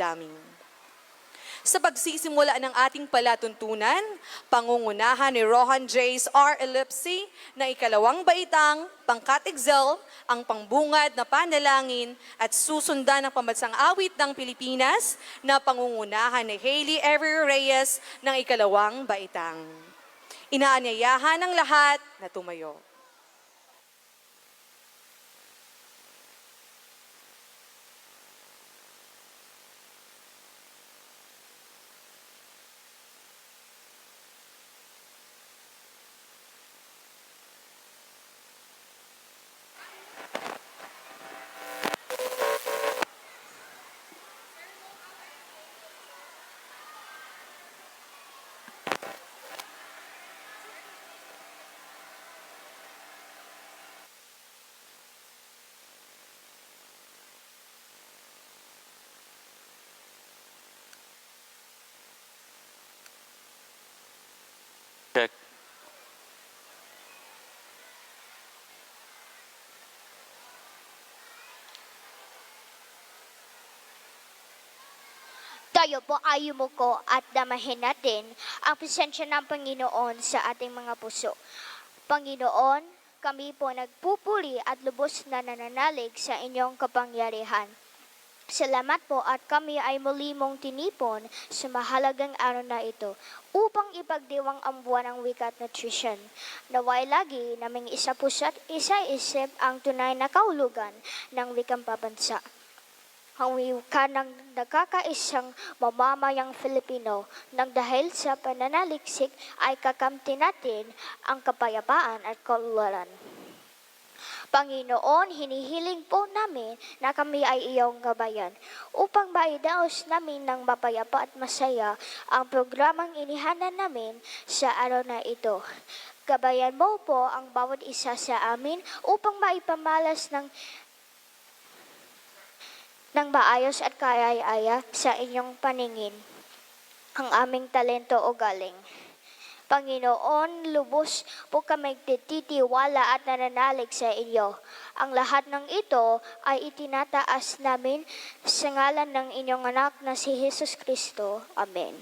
daming. Sa pagsisimula ng ating palatuntunan, pangungunahan ni Rohan Jace R. Ellipsi na ikalawang baitang, pangkat excel, ang pangbungad na panalangin at susundan ng pambansang awit ng Pilipinas na pangungunahan ni Hailey Avery Reyes ng ikalawang baitang. Inaanyayahan ng lahat na tumayo. Check. Tayo po ay yumuko at damahin natin ang presensya ng Panginoon sa ating mga puso. Panginoon, kami po nagpupuli at lubos na nananalig sa inyong kapangyarihan. Salamat po at kami ay muli mong tinipon sa mahalagang araw na ito upang ipagdiwang ang buwan ng wikat nutrition. Naway lagi naming isa puso at isa isip ang tunay na kaulugan ng wikang pabansa ang wika ng nakakaisang mamamayang Filipino nang dahil sa pananaliksik ay kakamti natin ang kapayapaan at kaularan. Panginoon, hinihiling po namin na kami ay iyong gabayan upang maidaos namin ng mapayapa at masaya ang programang inihanan namin sa araw na ito. Gabayan mo po ang bawat isa sa amin upang maipamalas ng ng maayos at kayaya sa inyong paningin ang aming talento o galing. Panginoon, lubos po kami titiwala at nananalig sa inyo. Ang lahat ng ito ay itinataas namin sa ngalan ng inyong anak na si Jesus Kristo. Amen.